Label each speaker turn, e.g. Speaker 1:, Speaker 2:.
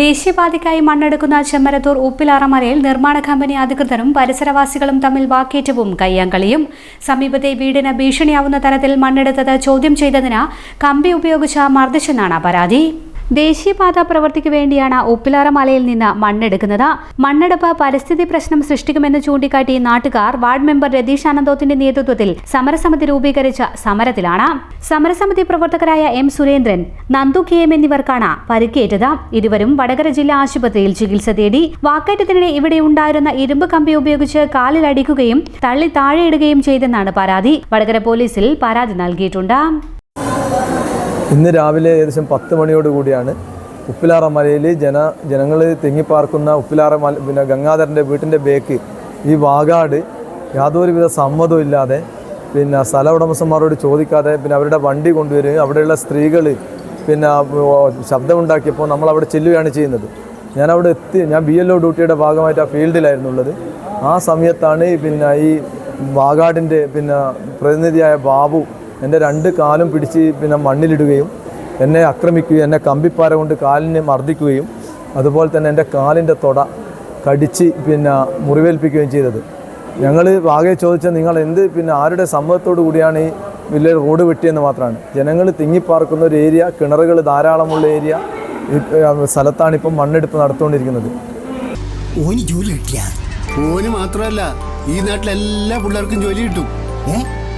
Speaker 1: ദേശീയപാതയ്ക്കായി മണ്ണെടുക്കുന്ന ചെമ്മരത്തൂർ ഉപ്പിലാറമലയിൽ നിർമ്മാണ കമ്പനി അധികൃതരും പരിസരവാസികളും തമ്മിൽ വാക്കേറ്റവും കയ്യാങ്കളിയും. സമീപത്തെ വീടിന് ഭീഷണിയാവുന്ന തരത്തിൽ മണ്ണെടുത്തത് ചോദ്യം ചെയ്തതിന് കമ്പി ഉപയോഗിച്ച മർദ്ദിച്ചെന്നാണ് പരാതി. ദേശീയപാത പ്രവൃത്തിക്ക് വേണ്ടിയാണ് ഉപ്പിലാറ മലയിൽ നിന്ന് മണ്ണെടുക്കുന്നത്. മണ്ണെടുപ്പ് പരിസ്ഥിതി പ്രശ്നം സൃഷ്ടിക്കുമെന്ന് ചൂണ്ടിക്കാട്ടി നാട്ടുകാർ വാർഡ് മെമ്പർ രതീഷ് ആനന്ദോത്തിന്റെ നേതൃത്വത്തിൽ സമരസമിതി രൂപീകരിച്ച സമരത്തിലാണ്. സമരസമിതി പ്രവർത്തകരായ M Surendran Nandu K M എന്നിവർക്കാണ് പരിക്കേറ്റത്. ഇരുവരും വടകര ജില്ലാ ആശുപത്രിയിൽ ചികിത്സ തേടി വാക്കേറ്റത്തിനിടെ ഇവിടെ ഉണ്ടായിരുന്ന ഇരുമ്പ് കമ്പി ഉപയോഗിച്ച് കാലിൽ അടിക്കുകയും തള്ളി താഴെയിടുകയും ചെയ്തെന്നാണ് പരാതി. വടകര പോലീസിൽ പരാതി നൽകിയിട്ടുണ്ട്.
Speaker 2: ഇന്ന് രാവിലെ ഏകദേശം പത്ത് മണിയോട് കൂടിയാണ് ഉപ്പിലാറ മലയിൽ ജന ജനങ്ങൾ തിങ്ങിപ്പാർക്കുന്ന ഉപ്പിലാറ മല പിന്നെ ഗംഗാധരന്റെ വീട്ടിന്റെ ബേക്ക് ഈ വാഗാട് യാതൊരുവിധ സമ്മതവും ഇല്ലാതെ പിന്നെ സ്ഥല ഉടമസ്ഥന്മാരോട് ചോദിക്കാതെ പിന്നെ അവരുടെ വണ്ടി കൊണ്ടുവരികയും അവിടെയുള്ള സ്ത്രീകൾ പിന്നെ ശബ്ദമുണ്ടാക്കിയപ്പോൾ നമ്മൾ അവിടെ ചെല്ലുകയാണ് ചെയ്യുന്നത്. ഞാൻ അവിടെ എത്തി ഞാൻ ബി എൽ ഒ ഡ്യൂട്ടിയുടെ ഭാഗമായിട്ട് ആ ഫീൽഡിലായിരുന്നു ഉള്ളത് ആ സമയത്താണ് പിന്നെ ഈ വാഗാടിന്റെ പിന്നെ പ്രതിനിധിയായ ബാബു എന്റെ രണ്ട് കാലും പിടിച്ച് പിന്നെ മണ്ണിലിടുകയും എന്നെ ആക്രമിക്കുകയും എന്നെ കമ്പിപ്പാര കൊണ്ട് കാലിനെ മർദ്ദിക്കുകയും അതുപോലെ തന്നെ എന്റെ കാലിന്റെ തൊട കടിച്ച് പിന്നെ മുറിവേൽപ്പിക്കുകയും ചെയ്തത്. ഞങ്ങൾ ആകെ ചോദിച്ച നിങ്ങൾ എന്ത് പിന്നെ ആരുടെ സമ്മതത്തോടു കൂടിയാണ് ഈ വലിയ റോഡ് വെട്ടിയെന്ന് മാത്രമാണ്. ജനങ്ങൾ തിങ്ങിപ്പാർക്കുന്ന ഒരു ഏരിയ കിണറുകൾ ധാരാളമുള്ള ഏരിയ ഈ ഏഹ്, സ്ഥലത്താണ് ഇപ്പം മണ്ണെടുപ്പ് നടത്തുകൊണ്ടിരിക്കുന്നത്.
Speaker 3: ഓന് ജോലി കിട്ടിയ?
Speaker 4: ഓന് മാത്രമല്ല ഈ നാട്ടിലെല്ലാ പിള്ളേർക്കും ജോലി കിട്ടും.
Speaker 3: ഏ?